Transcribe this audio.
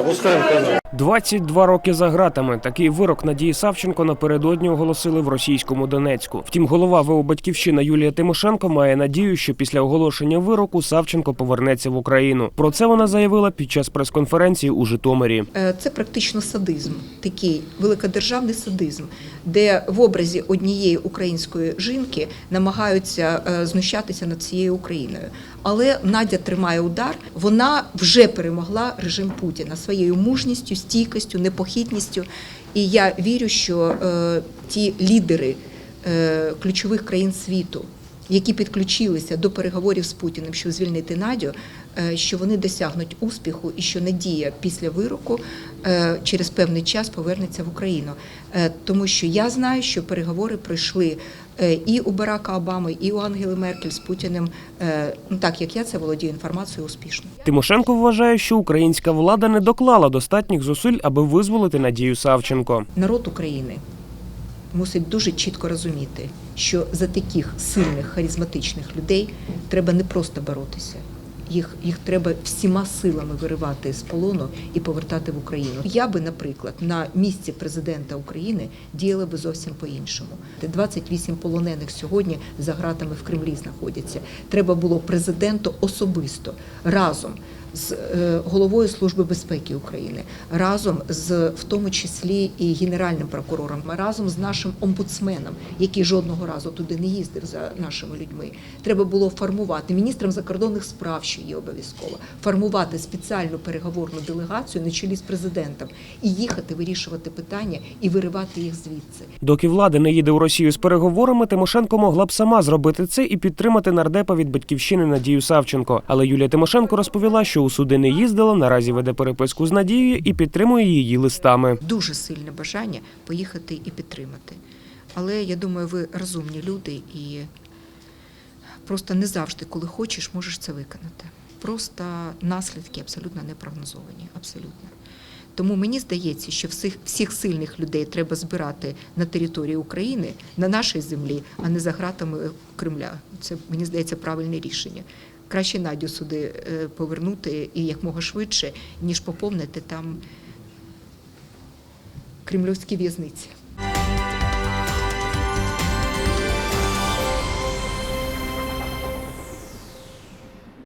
Опускаємо канал. 22 роки за ґратами. Такий вирок Надії Савченко напередодні оголосили в російському Донецьку. Втім, голова ВО «Батьківщина» Юлія Тимошенко має надію, що після оголошення вироку Савченко повернеться в Україну. Про це вона заявила під час прес-конференції у Житомирі. Е, Це практично садизм, такий великодержавний садизм, де в образі однієї української жінки намагаються е, знущатися над всією Україною. Але Надя тримає удар. Вона вже перемогла режим Путіна своєю мужністю, стійкістю, непохитністю. І я вірю, що е, ті лідери е, ключових країн світу, які підключилися до переговорів з Путіним, щоб звільнити Надю, е, що вони досягнуть успіху і що Надія після вироку через певний час повернеться в Україну. Тому що я знаю, що переговори пройшли і у Барака Обами, і у Ангели Меркель з Путіним, е, ну так як я це володію інформацією успішно. Тимошенко вважає, що українська влада не доклала достатніх зусиль, аби визволити Надію Савченко. Народ України мусить дуже чітко розуміти, що за таких сильних харизматичних людей треба не просто боротися. Їх, їх треба всіма силами виривати з полону і повертати в Україну. Я би, наприклад, на місці президента України діяла би зовсім по-іншому. 28 полонених сьогодні за ґратами в Кремлі знаходяться. Треба було президенту особисто разом з е, головою Служби безпеки України, разом з в тому числі і генеральним прокурором, разом з нашим омбудсменом, який жодного разу туди не їздив за нашими людьми. Треба було формувати міністром закордонних справ, що є обов'язково, формувати спеціальну переговорну делегацію на чолі з президентом і їхати вирішувати питання і виривати їх звідси. Доки влада не їде у Росію з переговорами, Тимошенко могла б сама зробити це і підтримати нардепа від батьківщини Надію Савченко. Але Юлія Тимошенко розповіла, що у суди не їздила, наразі веде переписку з Надією і підтримує її листами. дуже сильне бажання поїхати і підтримати. Але я думаю, ви розумні люди і просто не завжди, коли хочеш, можеш це виконати. Просто наслідки абсолютно не прогнозовані. Абсолютно. Тому мені здається, що всіх, всіх сильних людей треба збирати на території України, на нашій землі, а не за гратами Кремля. Це мені здається правильне рішення. Краще Надю сюди е, повернути і якмога швидше, ніж поповнити там кремлівські в'язниці.